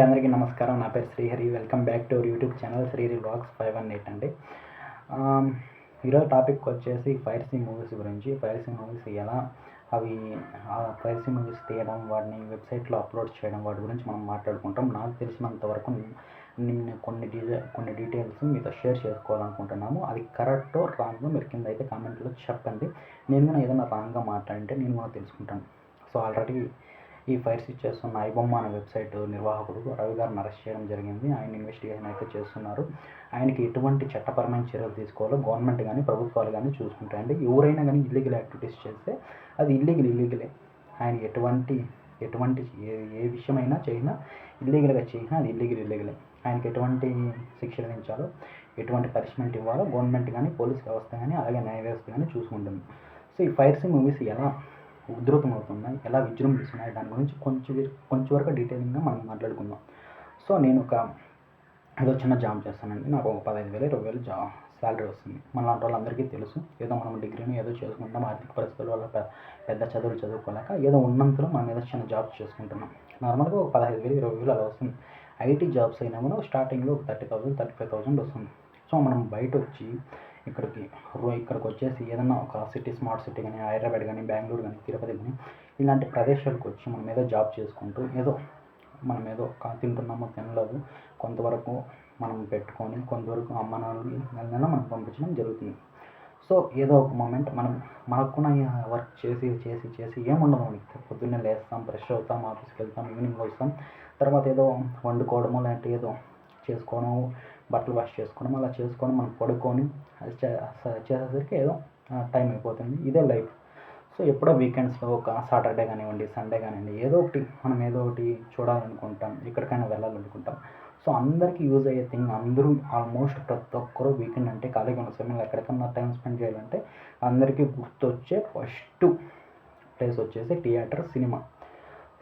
అండి అందరికీ నమస్కారం. నా పేరు Srihari. Welcome back to our YouTube channel Srihari blogs five one eight అండి. ఈరోజు టాపిక్ వచ్చేసి ఫైర్ సింగ్ మూవీస్ గురించి. ఫైర్ సింగ్ మూవీస్ ఎలా అవి ఫైర్ సింగ్ మూవీస్ తీయడం వాటిని వెబ్సైట్లో అప్లోడ్ చేయడం వాటి గురించి మనం మాట్లాడుకుంటాం. నాకు తెలిసినంత వరకు నేను కొన్ని డీజే కొన్ని డీటెయిల్స్ మీతో షేర్ చేసుకోవాలనుకుంటున్నాము. అది కరెక్టో రాంగో మీరు కింద అయితే కామెంట్లో చెప్పండి. నేను కూడా ఏదైనా రాంగ్గా మాట్లాడింటే నేను కూడా తెలుసుకుంటాను. సో ఆల్రెడీ ఈ ఫైర్ స్విచ్ చేస్తున్న ఐబొమ్మ అనే వెబ్సైట్ నిర్వాహకుడు రవి గారిని అరెస్ట్ చేయడం జరిగింది. ఆయన ఇన్వెస్టిగేషన్ అయితే చేస్తున్నారు. ఆయనకి ఎటువంటి చట్టపరమైన చర్యలు తీసుకోవాలో గవర్నమెంట్ కానీ ప్రభుత్వాలు కానీ చూసుకుంటాయండి ఎవరైనా కానీ ఇల్లీగల్ యాక్టివిటీస్ చేస్తే అది ఇల్లీగల్ ఇల్లీగలే ఆయన ఎటువంటి ఎటువంటి ఏ ఏ విషయమైనా చేసినా ఇల్లీగల్గా చేసినా అది ఇల్లీగల్ ఇల్లీగలే ఆయనకి ఎటువంటి శిక్షలు విధించాలో ఎటువంటి పనిష్మెంట్ ఇవ్వాలో గవర్నమెంట్ కానీ పోలీస్ వ్యవస్థ కానీ అలాగే న్యాయ వ్యవస్థ కానీ చూసుకుంటుంది. సో ఈ ఫైర్సీ మూవీస్ ఎలా ఉధృతం అవుతున్నాయి ఎలా విజృంభిస్తున్నాయి దాని గురించి కొంచెం కొంచెం వరకు డీటెయిలింగ్గా మనం మాట్లాడుకుందాం. సో నేను ఒక ఏదో చిన్న జాబ్ చేస్తానండి. నాకు ఒక పదహైదు వేలు ఇరవై వేలు జా శాలరీ వస్తుంది. మన లాంటి వాళ్ళందరికీ తెలుసు. ఏదో మనం డిగ్రీని ఏదో చేసుకుంటాం ఆర్థిక పరిస్థితుల వల్ల పెద్ద చదువులు చదువుకోలేక ఏదో ఉన్నంతలో మనం ఏదో చిన్న జాబ్ చేసుకుంటున్నాం. నార్మల్గా ఒక పదహైదు వేలు ఇరవై వేలు అలా వస్తుంది. ఐటీ జాబ్స్ అయినా కూడా స్టార్టింగ్లో ఒక thirty thousand thirty five thousand వస్తుంది. సో మనం బయట వచ్చి ఇక్కడికి. రో- ఇక్కడికి వచ్చేసి ఏదైనా ఒక సిటీ స్మార్ట్ సిటీ కానీ హైదరాబాద్ కానీ బెంగళూరు కానీ తిరుపతి కానీ ఇలాంటి ప్రదేశాలకు వచ్చి మనం ఏదో జాబ్ చేసుకుంటూ ఏదో మనం ఏదో కా- తింటున్నామో తినలేదు కొంతవరకు మనం పెట్టుకొని కొంతవరకు అమ్మ నాన్నలు నెల నెల మనం పంపించడం జరుగుతుంది. సో ఏదో ఒక మూమెంట్ మనం మనకున్న వర్క్ చేసి చేసి చేసి ఏముండదు మనకి. పొద్దున్నే లేస్తాం ఫ్రెష్ అవుతాం ఆఫీస్కి వెళ్తాం ఈవినింగ్ వస్తాం తర్వాత ఏదో వండుకోవడము లేదంటే ఏదో చేసుకోవడం బట్టలు వాష్ చేసుకోవడం అలా చేసుకొని మనం పడుకొని అది చేసేసరికి ఏదో టైం అయిపోతుంది. ఇదే లైఫ్ సో ఎప్పుడో వీకెండ్స్లో ఒక సాటర్డే కానివ్వండి సండే కానివ్వండి ఏదో ఒకటి మనం ఏదో ఒకటి చూడాలనుకుంటాం ఎక్కడికైనా వెళ్ళాలనుకుంటాం. సో అందరికీ యూజ్ అయ్యే థింగ్ అందరూ ఆల్మోస్ట్ ప్రతి ఒక్కరూ వీకెండ్ అంటే ఖాళీగా ఉన్న సమయంలో ఎక్కడికన్నా టైం స్పెండ్ చేయాలంటే అందరికీ గుర్తొచ్చే ఫస్ట్ ప్లేస్ వచ్చేసి థియేటర్ సినిమా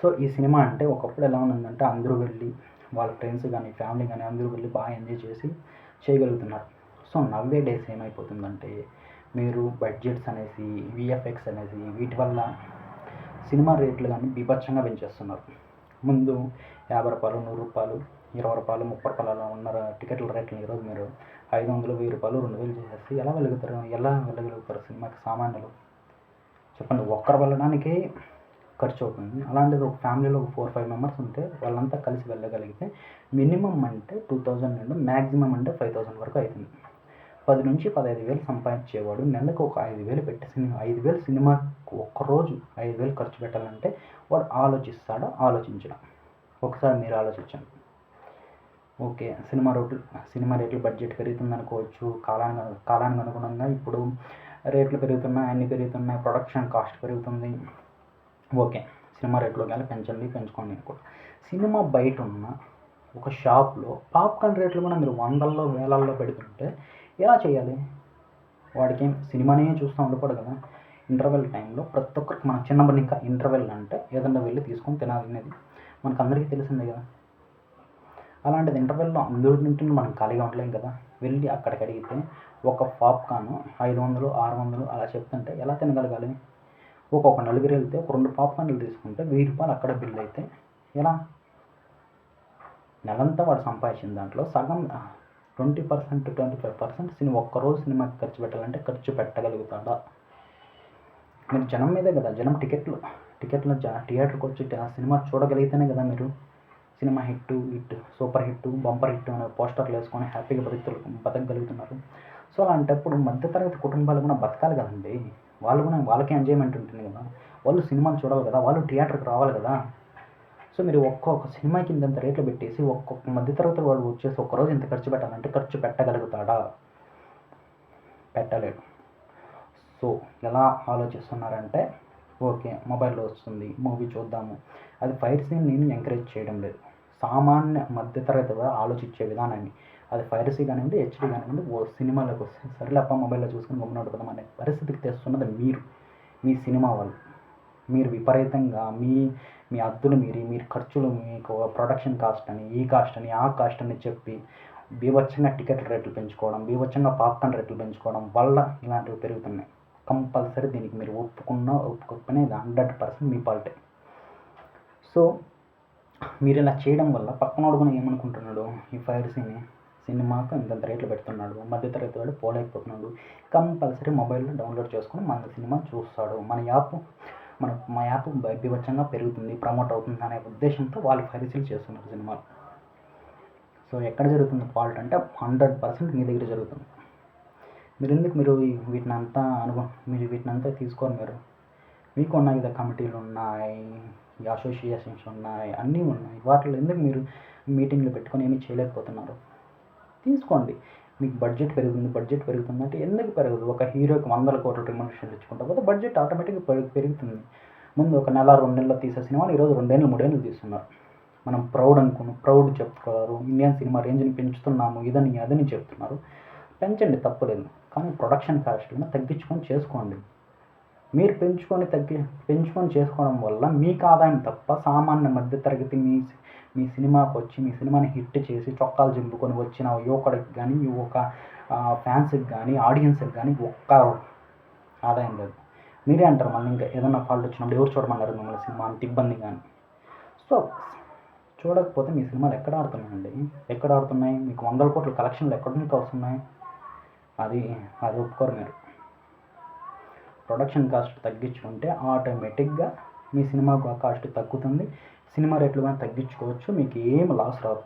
సో ఈ సినిమా అంటే ఒకప్పుడు ఎలా ఉందంటే అందరూ వెళ్ళి వాళ్ళ ఫ్రెండ్స్ కానీ ఫ్యామిలీ కానీ అందరూ వెళ్ళి బాగా ఎంజాయ్ చేసి చేయగలుగుతున్నారు. సో నవ్వే డేస్ ఏమైపోతుందంటే మీరు బడ్జెట్స్ అనేసి విఎఫ్ఎక్స్ అనేసి వీటి వల్ల సినిమా రేట్లు కానీ బీభత్సంగా పెంచేస్తున్నారు. ముందు యాభై రూపాయలు నూరు రూపాయలు ఇరవై రూపాయలు ముప్పై రూపాయలు అలా ఉన్న టికెట్ల రేట్లు ఈరోజు మీరు ఐదు వందలు వెయ్యి రూపాయలు రెండు వేలు చేసేసి ఎలా వెళ్ళగలుగుతారు ఎలా వెళ్ళగలుగుతారు సినిమాకి సామాన్యులు? చెప్పండి ఒక్కరు వెళ్ళడానికి ఖర్చు అవుతుంది అలాంటిది ఒక ఫ్యామిలీలో ఒక ఫోర్ ఫైవ్ మెంబర్స్ ఉంటే వాళ్ళంతా కలిసి వెళ్ళగలిగితే మినిమం అంటే టూ థౌజండ్ నుండి మ్యాక్సిమం అంటే ఫైవ్ థౌజండ్ వరకు అవుతుంది పది నుంచి పదహైదు వేలు సంపాదించేవాడు నెలకు ఒక ఐదు వేలు పెట్టి సినిమా ఐదు వేలు సినిమాకు ఒక్కరోజు ఐదు వేలు ఖర్చు పెట్టాలంటే వాడు ఆలోచిస్తాడా ఆలోచించడం. ఒకసారి మీరు ఆలోచించండి. ఓకే సినిమా రోడ్లు సినిమా రేట్లు బడ్జెట్ పెరుగుతుంది అనుకోవచ్చు కాలానికి కాలానికి అనుగుణంగా ఇప్పుడు రేట్లు పెరుగుతున్నాయి అన్ని పెరుగుతున్నాయి ప్రొడక్షన్ కాస్ట్ పెరుగుతుంది. ఓకే. సినిమా రేట్లోకి కానీ పెంచండి పెంచుకోండి కూడా సినిమా బయట ఉన్న ఒక షాప్లో పాప్కార్న్ రేట్లు కూడా మీరు వందల్లో వేలల్లో పెడుతుంటే ఎలా చేయాలి? వాడికి సినిమానే చూస్తూ ఉండకూడదు కదా. ఇంటర్వెల్ టైంలో ప్రతి ఒక్కరికి మన చిన్నప్పటి ఇంకా ఇంటర్వెల్ అంటే ఏదన్నా వెళ్ళి తీసుకొని తినాలి అనేది మనకు అందరికీ తెలిసిందే కదా. అలాంటిది ఇంటర్వెల్లో అందరి నుండి మనం ఖాళీగా ఉండలేం కదా. వెళ్ళి అక్కడికి అడిగితే ఒక పాప్కార్న్ ఐదు వందలు ఆరు వందలు అలా చెప్తుంటే ఎలా తినగలగాలి? ఒక్కొక్క నలుగురు వెళ్తే ఒక రెండు పాప్కార్న్లు తీసుకుంటే వెయ్యి రూపాయలు అక్కడ బిల్ అయితే ఎలా? నెలంతా వాడు సంపాదించిన దాంట్లో సగం twenty percent twenty five percent cinema ఒక్కరోజు సినిమాకి ఖర్చు పెట్టాలంటే ఖర్చు పెట్టగలుగుతాడా? మీరు జనం మీదే కదా జనం టికెట్లు టికెట్లు జన థియేటర్కి వచ్చి ఆ సినిమా చూడగలిగితేనే కదా మీరు cinema hit hit super hit bumper hit అనే పోస్టర్లు వేసుకొని హ్యాపీగా బతుకుతు బతకగలుగుతున్నారు సో అలాంటప్పుడు మధ్యతరగతి కుటుంబాలు కూడా బతకాలి కదండి. వాళ్ళు కూడా వాళ్ళకి ఎంజాయ్మెంట్ ఉంటుంది కదా. వాళ్ళు సినిమాలు చూడాలి కదా వాళ్ళు థియేటర్కి రావాలి కదా. సో మీరు ఒక్కొక్క సినిమాకి ఇంత రేట్లు పెట్టేసి ఒక్కొక్క మధ్యతరగతి వాళ్ళు వచ్చేసి ఒక్కరోజు ఇంత ఖర్చు పెట్టాలంటే ఖర్చు పెట్టగలుగుతాడా? పెట్టలేడు సో ఎలా ఆలోచిస్తున్నారంటే ఓకే మొబైల్లో వస్తుంది మూవీ చూద్దాము. అది ఫైర్ సీన్ నేను ఎంకరేజ్ చేయడం లేదు. సామాన్య మధ్యతరగతి ఆలోచించే విధానాన్ని. అది ఫైర్ సీ కానివ్వండి హెచ్డీ కానివ్వండి ఓ సినిమాలకు వస్తే సరేలేప్ప మొబైల్లో చూసుకుని గమ్మున పడదాం అనే పరిస్థితికి తెస్తున్నది మీరు మీ సినిమా వాళ్ళు. మీరు విపరీతంగా మీ మీ అద్దులు మీరి మీరు ఖర్చులు మీకు ప్రొడక్షన్ కాస్ట్ అని ఈ కాస్ట్ అని ఆ కాస్ట్ అని చెప్పి బీభత్సంగా టికెట్ రేట్లు పెంచుకోవడం బీభత్సంగా పాప్కార్న్ రేట్లు పెంచుకోవడం వల్ల ఇలాంటివి పెరుగుతున్నాయి. కంపల్సరీ దీనికి మీరు ఒప్పుకున్నా ఒప్పుకోకపోయినా ఇది హండ్రెడ్ పర్సెంట్ మీ పాల్టే సో మీరు ఇలా చేయడం వల్ల పక్కనోడు కూడా ఏమనుకుంటున్నాడు ఈ ఫైర్ సీని సినిమాకు ఇంతంత రేట్లు పెడుతున్నాడు. మధ్యతరగతి వాడు పోలేకపోతున్నాడు. కంపల్సరీ మొబైల్లో డౌన్లోడ్ చేసుకొని మన సినిమా చూస్తాడు. మన యాప్ మన మా యాప్ బీభత్సంగా పెరుగుతుంది ప్రమోట్ అవుతుంది అనే ఉద్దేశంతో వాళ్ళు పరిశీలి చేస్తున్నారు సినిమాలు. సో ఎక్కడ జరుగుతుంది ఫాల్ట్ అంటే హండ్రెడ్ పర్సెంట్ మీ దగ్గర జరుగుతుంది. మీరు ఎందుకు మీరు వీటిని అంతా అనుభవం మీరు వీటిని అంతా తీసుకోరు మీరు? మీకు ఉన్నాయి కదా కమిటీలు ఉన్నాయి అసోసియేషన్స్ ఉన్నాయి అన్నీ ఉన్నాయి. వాటిలో ఎందుకు మీరు మీటింగ్లు పెట్టుకొని ఏమీ చేయలేకపోతున్నారు? తీసుకోండి. మీకు బడ్జెట్ పెరుగుతుంది బడ్జెట్ పెరుగుతుందంటే ఎందుకు పెరగదు? ఒక హీరోకి వందల కోట్ల రిమోషన్ తెచ్చుకుంటా పోతే బడ్జెట్ ఆటోమేటిక్గా పెరుగు పెరుగుతుంది. ముందు ఒక నెల రెండు నెలలు తీసే సినిమాని ఈరోజు రెండేళ్ళు మూడేళ్ళు తీస్తున్నారు. మనం ప్రౌడ్ అనుకుని ప్రౌడ్ చెప్తున్నారు. ఇండియన్ సినిమా రేంజ్ని పెంచుతున్నాము ఇదని అదని చెప్తున్నారు. పెంచండి తప్పలేదు. కానీ ప్రొడక్షన్ కాస్ట్లను తగ్గించుకొని చేసుకోండి. మీరు పెంచుకొని తగ్గి పెంచుకొని చేసుకోవడం వల్ల మీకు ఆదాయం తప్ప సామాన్య మధ్యతరగతి మీ మీ సినిమాకి వచ్చి మీ సినిమాని హిట్ చేసి చొక్కాలు చింపుకొని వచ్చిన యువకుడికి కానీ ఒక ఫ్యాన్స్కి కానీ ఆడియన్స్కి కానీ ఒక్క ఆదాయం లేదు. మీరే అంటారు మళ్ళీ ఇంకా ఏదైనా ఫాల్ట్ వచ్చినప్పుడు ఎవరు చూడమన్నారు మిమ్మల్ని సినిమా అంత ఇబ్బంది కానీ సో చూడకపోతే మీ సినిమాలు ఎక్కడ ఆడుతున్నాయండి? ఎక్కడ ఆడుతున్నాయి? మీకు వందల కోట్ల కలెక్షన్లు ఎక్కడి నుంచి వస్తున్నాయి? అది అది ఒప్పుకోరు మీరు. ప్రొడక్షన్ కాస్ట్ తగ్గించుకుంటే ఆటోమేటిక్గా మీ సినిమా కాస్ట్ తగ్గుతుంది. సినిమా రేట్లు కానీ తగ్గించుకోవచ్చు. మీకు ఏం లాస్ రాదు.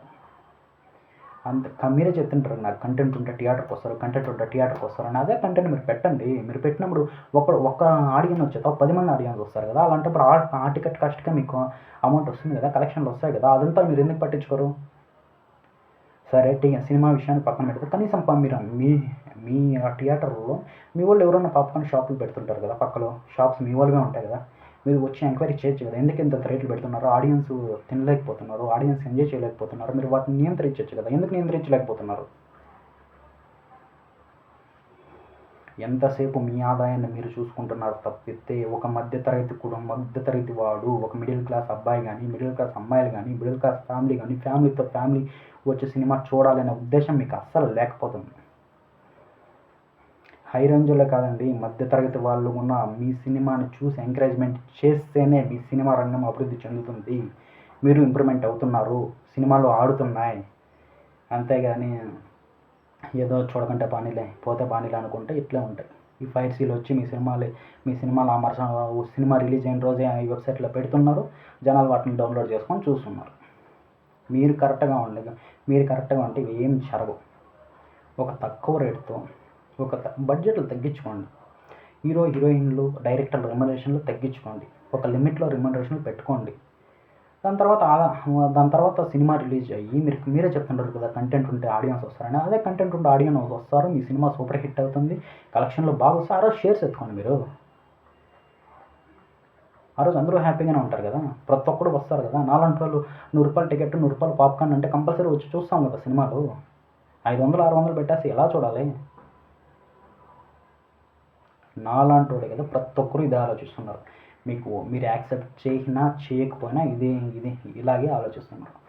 అంత మీరే చెప్తుంటారు నాకు కంటెంట్ ఉంటే థియేటర్కి వస్తారు. కంటెంట్ ఉంటే థియేటర్కి వస్తారు. అని అదే కంటెంట్ మీరు పెట్టండి. మీరు పెట్టినప్పుడు ఒక ఒక్క ఆడియన్స్ వచ్చేతో పది మంది ఆడియన్స్ వస్తారు కదా. అలాంటప్పుడు ఆ ఆ టికెట్ కాస్ట్గా మీకు అమౌంట్ వస్తుంది కదా. కలెక్షన్లు వస్తాయి కదా. అదంతా మీరు ఎందుకు పట్టించుకోరు? సరే టీ సినిమా విషయాన్ని పక్కన పెడితే కనీసం మీరు మీ మీ థియేటర్లో మీ వాళ్ళు ఎవరైనా పాప్కార్న్ షాపులు పెడుతుంటారు కదా పక్కలో. షాప్స్ మీ వాళ్ళుగా ఉంటాయి కదా. మీరు వచ్చి ఎంక్వైరీ చేయొచ్చు కదా ఎందుకు ఇంత రేట్లు పెడుతున్నారు? ఆడియన్స్ తినలేకపోతున్నారు. ఆడియన్స్ ఎంజాయ్ చేయలేకపోతున్నారు. మీరు వాటిని నియంత్రించవచ్చు కదా. ఎందుకు నియంత్రించలేకపోతున్నారు? ఎంతసేపు మీ ఆదాయాన్ని మీరు చూసుకుంటున్నారు తప్పితే ఒక మధ్యతరగతి కుటుంబం మధ్యతరగతి వాడు ఒక మిడిల్ క్లాస్ అబ్బాయి కానీ మిడిల్ క్లాస్ అమ్మాయిలు కానీ మిడిల్ క్లాస్ ఫ్యామిలీ కానీ ఫ్యామిలీతో ఫ్యామిలీ వచ్చే సినిమా చూడాలనే ఉద్దేశం మీకు అస్సలు లేకపోతుంది. హై రేంజ్లో కాదండి మధ్యతరగతి వాళ్ళు ఉన్న మీ సినిమాని చూసి ఎంకరేజ్మెంట్ చేస్తేనే మీ సినిమా రంగం అభివృద్ధి చెందుతుంది. మీరు ఇంప్రూవ్మెంట్ అవుతున్నారు. సినిమాలు ఆడుతున్నాయి. అంతేగాని ఏదో చూడకంటే పానీలే పోతే పానీలే అనుకుంటే ఇట్లే ఉంటాయి. ఈ ఫైర్ సీలు వచ్చి మీ సినిమాలు మీ సినిమాలు ఆ మరుస సినిమా రిలీజ్ అయిన రోజే ఈ వెబ్సైట్లో పెడుతున్నారు. జనాలు వాటిని డౌన్లోడ్ చేసుకొని చూస్తున్నారు. మీరు కరెక్ట్గా ఉండే మీరు కరెక్ట్గా ఉంటే ఏం జరగవు. ఒక తక్కువ రేటుతో ఒక త- బడ్జెట్లు తగ్గించుకోండి. హీరో హీరోయిన్లు డైరెక్టర్ల రెమ్యునరేషన్లు తగ్గించుకోండి. ఒక లిమిట్లో రెమ్యునరేషన్లు పెట్టుకోండి. దాని తర్వాత దాని తర్వాత సినిమా రిలీజ్ అయ్యి మీరు మీరే చెప్తుంటారు కదా కంటెంట్ ఉంటే ఆడియన్స్ వస్తారని. అదే కంటెంట్ ఉంటే ఆడియన్స్ వస్తారు మీ సినిమా సూపర్ హిట్ అవుతుంది కలెక్షన్లో బాగా వస్తే ఆ రోజు షేర్స్ ఎత్తుకోండి మీరు. ఆ రోజు అందరూ హ్యాపీగానే ఉంటారు కదా. ప్రతి ఒక్కరు వస్తారు కదా. నాలుగు వాళ్ళు నూరు రూపాయలు టికెట్ నూరు రూపాయలు పాప్కార్న్ అంటే కంపల్సరీ వచ్చి చూస్తాం కదా సినిమాలు. ఐదు వందలు ఆరు వందలు పెట్టేసి ఎలా చూడాలి? నాలాంటి వాడు కదా ప్రతి ఒక్కరు ఇదే ఆలోచిస్తున్నారు. మీకు మీరు యాక్సెప్ట్ చేసినా చేయకపోయినా ఇదే ఇది ఇలాగే ఆలోచిస్తున్నారు.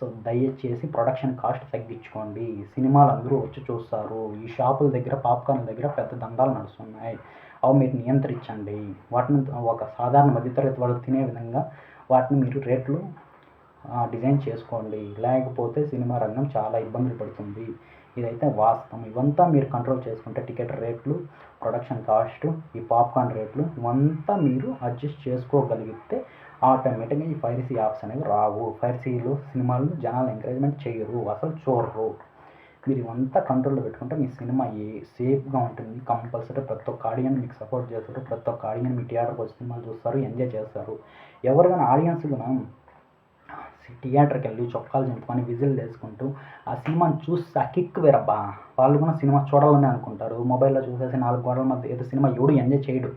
సో దయచేసి ప్రొడక్షన్ కాస్ట్ తగ్గించుకోండి. సినిమాలు అందరూ వచ్చి చూస్తారు. ఈ షాపుల దగ్గర పాప్కార్న్ దగ్గర పెద్ద దండాలు నడుస్తున్నాయి. అవి మీరు నియంత్రించండి. వాటిని ఒక సాధారణ మధ్యతరగతి వాళ్ళు తినే విధంగా వాటిని మీరు రేట్లు డిజైన్ చేసుకోండి. లేకపోతే సినిమా రంగం చాలా ఇబ్బందులు పడుతుంది. ఇదైతే వాస్తవం. ఇవంతా మీరు కంట్రోల్ చేసుకుంటే టికెట్ రేట్లు ప్రొడక్షన్ కాస్ట్ ఈ పాప్కార్న్ రేట్లు ఇవంతా మీరు అడ్జస్ట్ చేసుకోగలిగితే ఆటోమేటిక్గా ఈ ఫైర్సీ యాప్స్ అనేవి రావు. ఫైర్సీలు సినిమాలు జనాలు ఎంకరేజ్మెంట్ చేయరు. అసలు చూడరు. మీరు ఇవంతా కంట్రోల్లో పెట్టుకుంటే మీ సినిమా ఏ సేఫ్గా ఉంటుంది. కంపల్సరీ ప్రతి ఒక్క ఆడియన్ మీకు సపోర్ట్ చేస్తారు. ప్రతి ఒక్క ఆడియన్ మీ థియేటర్కి వచ్చి సినిమాలు చూస్తారు ఎంజాయ్ చేస్తారు. ఎవరికైనా ఆడియన్స్ కూడా థియేటర్కి వెళ్ళి చొక్కాలు చింపుకొని విజిల్ వేసుకుంటూ ఆ సినిమాని చూసి ఆ కిక్ వేరబ్బా. వాళ్ళు కూడా సినిమా చూడాలని అనుకుంటారు. మొబైల్లో చూసేసి నాలుగు గోడల మధ్య ఏదో సినిమా ఎవడు ఎంజాయ్ చేయడు.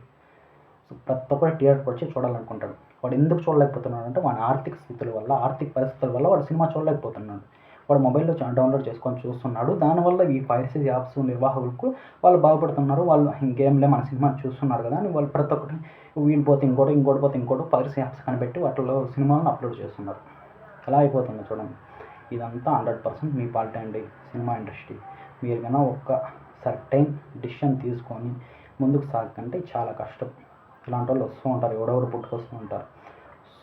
సో ప్రతి ఒక్కరు థియేటర్కి వచ్చి చూడాలనుకుంటాడు. వాడు ఎందుకు చూడలేకపోతున్నాడు అంటే వాడి ఆర్థిక స్థితుల వల్ల ఆర్థిక పరిస్థితుల వల్ల వాడు సినిమా చూడలేకపోతున్నాడు. వాడు మొబైల్లో డౌన్లోడ్ చేసుకొని చూస్తున్నాడు. దానివల్ల ఈ ఫైర్సీస్ యాప్స్ నిర్వాహకులకు వాళ్ళు బాగుపడుతున్నారు. వాళ్ళు ఇంకేంలే మన సినిమా చూస్తున్నారు కదా అని వాళ్ళు ప్రతి ఒక్కటి వీడిపోతే ఇంకోటి ఇంకోటి పోతే ఇంకోటి ఫైర్సీ యాప్స్ కనిపెట్టి వాటిలో సినిమాలను అప్లోడ్ చేస్తున్నారు. ఎలా అయిపోతుంది చూడండి. ఇదంతా హండ్రెడ్ పర్సెంట్ మీ పార్టీ అండి సినిమా ఇండస్ట్రీ మీరు కన్నా ఒక్క సర్టైన్ డిసిషన్ తీసుకొని ముందుకు సాగకంటే చాలా కష్టం. ఇలాంటి వాళ్ళు వస్తూ ఉంటారు ఎవడెవరు పుట్టుకొస్తూ ఉంటారు.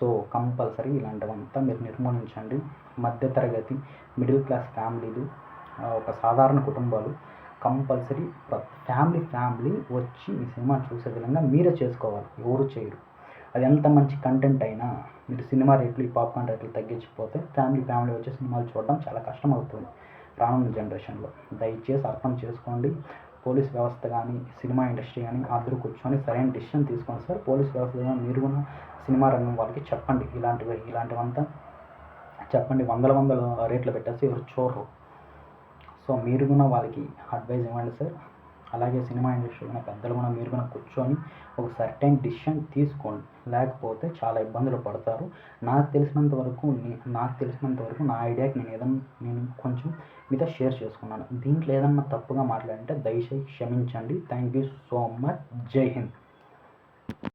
సో కంపల్సరీ ఇలాంటివంతా మీరు నిర్మూలించండి. మధ్యతరగతి మిడిల్ క్లాస్ ఫ్యామిలీలు ఒక సాధారణ కుటుంబాలు కంపల్సరీ ఫ్యామిలీ ఫ్యామిలీ వచ్చి ఈ సినిమా చూసే విధంగా మీరే చేసుకోవాలి. ఎవరు చేయరు. అది ఎంత మంచి కంటెంట్ అయినా మీరు సినిమా రేట్లు ఈ పాప్కార్న్ రేట్లు తగ్గించిపోతే ఫ్యామిలీ ఫ్యామిలీ వచ్చే సినిమాలు చూడడం చాలా కష్టం అవుతుంది రానున్న జనరేషన్లో దయచేసి అర్థం చేసుకోండి. పోలీస్ వ్యవస్థ కానీ సినిమా ఇండస్ట్రీ కానీ అందరూ కూర్చొని సరైన డిసిషన్ తీసుకోండి సార్. పోలీస్ వ్యవస్థ కానీ మీరు కూడా సినిమా రంగం వాళ్ళకి చెప్పండి. ఇలాంటివి ఇలాంటివంతా చెప్పండి. వందల వందల రేట్లు పెట్టేసి ఎవరు చూడరు. సో మీరు కూడా వాళ్ళకి అడ్వైజ్ ఇవ్వండి సార్. అలాగే సినిమా ఇండస్ట్రీ కూడా పెద్దలు కూడా మీరు కూడా కూర్చొని ఒక సర్టైన్ డిసిషన్ తీసుకోండి. లేకపోతే చాలా ఇబ్బందులు పడతారు. నాకు తెలిసినంత వరకు నాకు తెలిసినంత వరకు నా ఐడియాకి నేను ఏదన్నా నేను కొంచెం మీతో షేర్ చేసుకున్నాను. దీంట్లో ఏదన్నా తప్పుగా మాట్లాడంటే దయచేసి క్షమించండి. Thank you so much. Jai Hind.